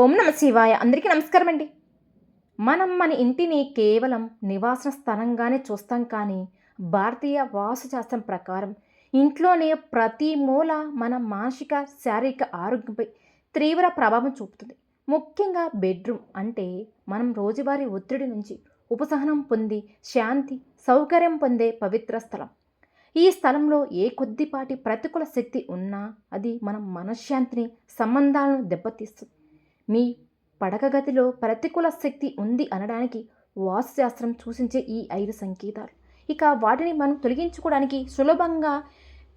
ఓం నమ శివాయ. అందరికీ నమస్కారం అండి. మనం మన ఇంటిని కేవలం నివాస స్థలంగానే చూస్తాం కానీ భారతీయ వాస్తుశాస్త్రం ప్రకారం ఇంట్లోనే ప్రతి మూల మన మానసిక శారీరక ఆరోగ్యంపై తీవ్ర ప్రభావం చూపుతుంది. ముఖ్యంగా బెడ్రూమ్ అంటే మనం రోజువారీ ఒత్తిడి నుంచి ఉపసహనం పొంది శాంతి సౌకర్యం పొందే పవిత్ర స్థలం. ఈ స్థలంలో ఏ కొద్దిపాటి ప్రతికూల శక్తి ఉన్నా అది మన మనశ్శాంతిని సంబంధాలను దెబ్బతీస్తుంది. మీ పడక గదిలో ప్రతికూల శక్తి ఉంది అనడానికి వాస్తుశాస్త్రం సూచించే ఈ ఐదు సంకేతాలు. ఇక వాటిని మనం తొలగించుకోవడానికి సులభంగా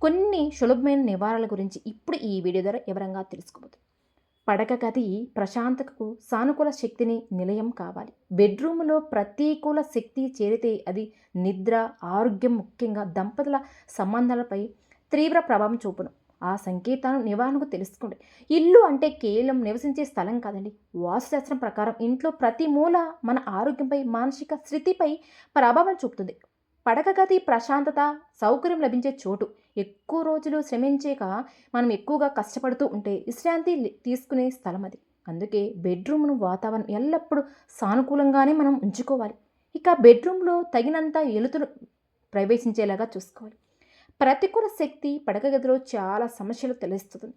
కొన్ని సులభమైన నివారణల గురించి ఇప్పుడు ఈ వీడియో ద్వారా వివరంగా తెలుసుకోబోతుంది పడక గది ప్రశాంతతకు సానుకూల శక్తిని నిలయం కావాలి. బెడ్రూమ్లో ప్రతికూల శక్తి చేరితే అది నిద్ర ఆరోగ్యం ముఖ్యంగా దంపతుల సంబంధాలపై తీవ్ర ప్రభావం చూపును. ఆ సంకేతాలను నివారణకు తెలుసుకోండి. ఇల్లు అంటే కేవలం నివసించే స్థలం కాదండి. వాస్తుశాస్త్రం ప్రకారం ఇంట్లో ప్రతి మూల మన ఆరోగ్యంపై మానసిక స్థితిపై ప్రభావం చూపుతుంది. పడక గది ప్రశాంతత సౌకర్యం లభించే చోటు. ఎక్కువ రోజులు శ్రమించేక మనం ఎక్కువగా కష్టపడుతూ ఉంటే విశ్రాంతి తీసుకునే స్థలం అది. అందుకే బెడ్రూమ్ను వాతావరణం ఎల్లప్పుడూ సానుకూలంగానే మనం ఉంచుకోవాలి. ఇక బెడ్రూమ్లో తగినంత ఎలుతులు ప్రవేశించేలాగా చూసుకోవాలి. ప్రతికూల శక్తి పడక గదిలో చాలా సమస్యలు తెలుస్తుంది.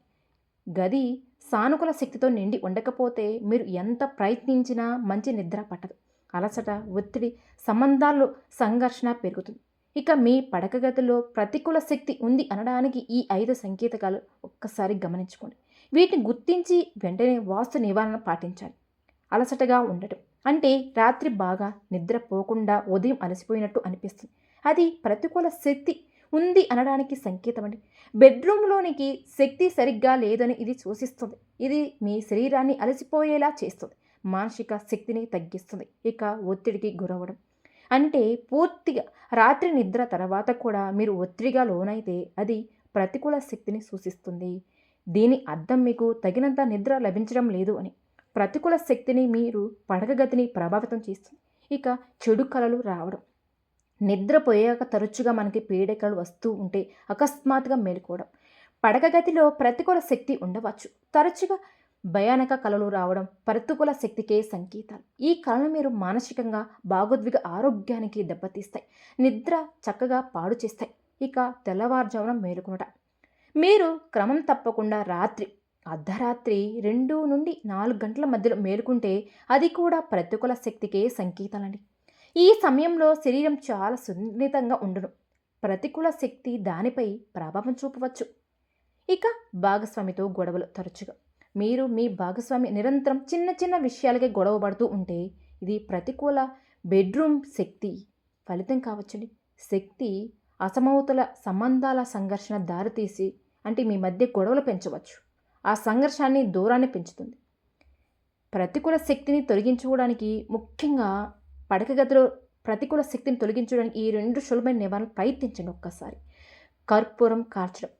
గది సానుకూల శక్తితో నిండి ఉండకపోతే మీరు ఎంత ప్రయత్నించినా మంచి నిద్ర పట్టదు. అలసట ఒత్తిడి సంబంధాల్లో సంఘర్షణ పెరుగుతుంది. ఇక మీ పడక గదిలో ప్రతికూల శక్తి ఉంది అనడానికి ఈ ఐదు సంకేతకాలు ఒక్కసారి గమనించుకోండి. వీటిని గుర్తించి వెంటనే వాస్తు నివారణ పాటించాలి. అలసటగా ఉండటం అంటే రాత్రి బాగా నిద్రపోకుండా ఉదయం అలసిపోయినట్టు అనిపిస్తుంది. అది ప్రతికూల శక్తి ఉంది అనడానికి సంకేతం అండి. బెడ్రూమ్లోనికి శక్తి సరిగ్గా లేదని ఇది సూచిస్తుంది. ఇది మీ శరీరాన్ని అలసిపోయేలా చేస్తుంది. మానసిక శక్తిని తగ్గిస్తుంది. ఇక ఒత్తిడికి గురవడం అంటే పూర్తిగా రాత్రి నిద్ర తర్వాత కూడా మీరు ఒత్తిడిగా లోనైతే అది ప్రతికూల శక్తిని సూచిస్తుంది. దీని అర్థం మీకు తగినంత నిద్ర లభించడం లేదు అని. ప్రతికూల శక్తిని మీరు పడకగతిని ప్రభావితం చేస్తుంది. ఇక చెడు కళలు రావడం. నిద్రపోయాక తరచుగా మనకి పీడకలు వస్తూ ఉంటే అకస్మాత్తుగా మేలుకోవడం. పడకగతిలో ప్రతికూల శక్తి ఉండవచ్చు. తరచుగా భయానక కళలు రావడం ప్రతికూల శక్తికే సంకేతాలు. ఈ కళలు మీరు మానసికంగా భాగోద్విక ఆరోగ్యానికి దెబ్బతీస్తాయి. నిద్ర చక్కగా పాడు చేస్తాయి. ఇక తెల్లవారుజామున మేలుకునట. మీరు క్రమం తప్పకుండా రాత్రి అర్ధరాత్రి రెండు నుండి నాలుగు గంటల మధ్యలో మేలుకుంటే అది కూడా ప్రతికూల శక్తికే సంకేతాలండి. ఈ సమయంలో శరీరం చాలా సున్నితంగా ఉండును. ప్రతికూల శక్తి దానిపై ప్రభావం చూపవచ్చు. ఇక భాగస్వామితో గొడవలు తరచుగా. మీరు మీ భాగస్వామి నిరంతరం చిన్న చిన్న విషయాలకే గొడవ పడుతూ ఉంటే ఇది ప్రతికూల బెడ్రూమ్ శక్తి ఫలితం కావచ్చండి. శక్తి అసమవుతుల సంబంధాల సంఘర్షణ దారితీసి అంటే మీ మధ్య గొడవలు పెంచవచ్చు. ఆ సంఘర్షాన్ని దూరాన్ని పెంచుతుంది. ప్రతికూల శక్తిని తొలగించుకోవడానికి ముఖ్యంగా పడక గదిలో ప్రతికూల శక్తిని తొలగించడానికి ఈ రెండు సులభమైన నివారణ ప్రయత్నించండి ఒక్కసారి. కర్పూరం కాల్చడం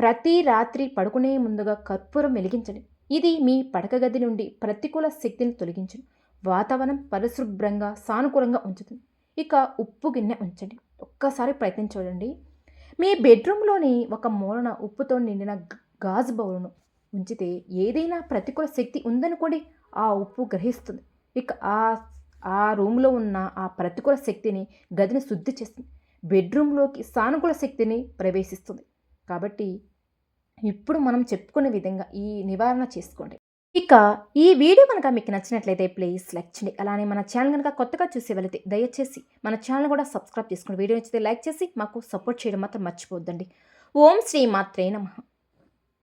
ప్రతి రాత్రి పడుకునే ముందుగా కర్పూరం వెలిగించండి. ఇది మీ పడక గది నుండి ప్రతికూల శక్తిని తొలగించండి వాతావరణం పరిశుభ్రంగా సానుకూలంగా ఉంచుతుంది. ఇక ఉప్పు గిన్నె ఉంచండి. ఒక్కసారి ప్రయత్నం చూడండి మీ బెడ్రూమ్లోని ఒక మూలన ఉప్పుతో నిండిన గాజు బౌలను ఉంచితే ఏదైనా ప్రతికూల శక్తి ఉందనుకోండి ఆ ఉప్పు గ్రహిస్తుంది. ఇక ఆ ఆ రూమ్లో ఉన్న ఆ ప్రతికూల శక్తిని గదిని శుద్ధి చేస్తుంది. బెడ్రూమ్లోకి సానుకూల శక్తిని ప్రవేశిస్తుంది. కాబట్టి ఇప్పుడు మనం చెప్పుకునే విధంగా ఈ నివారణ చేసుకోండి. ఇక ఈ వీడియో కనుక మీకు నచ్చినట్లయితే ప్లీజ్ లైక్ చేయండి. అలానే మన ఛానల్ కనుక కొత్తగా చూసి వెళితే దయచేసి మన ఛానల్ కూడా సబ్స్క్రైబ్ చేసుకోండి. వీడియో నచ్చితే లైక్ చేసి మాకు సపోర్ట్ చేయడం మాత్రం మర్చిపోద్దండి ఓం శ్రీ మాత్రే నమః.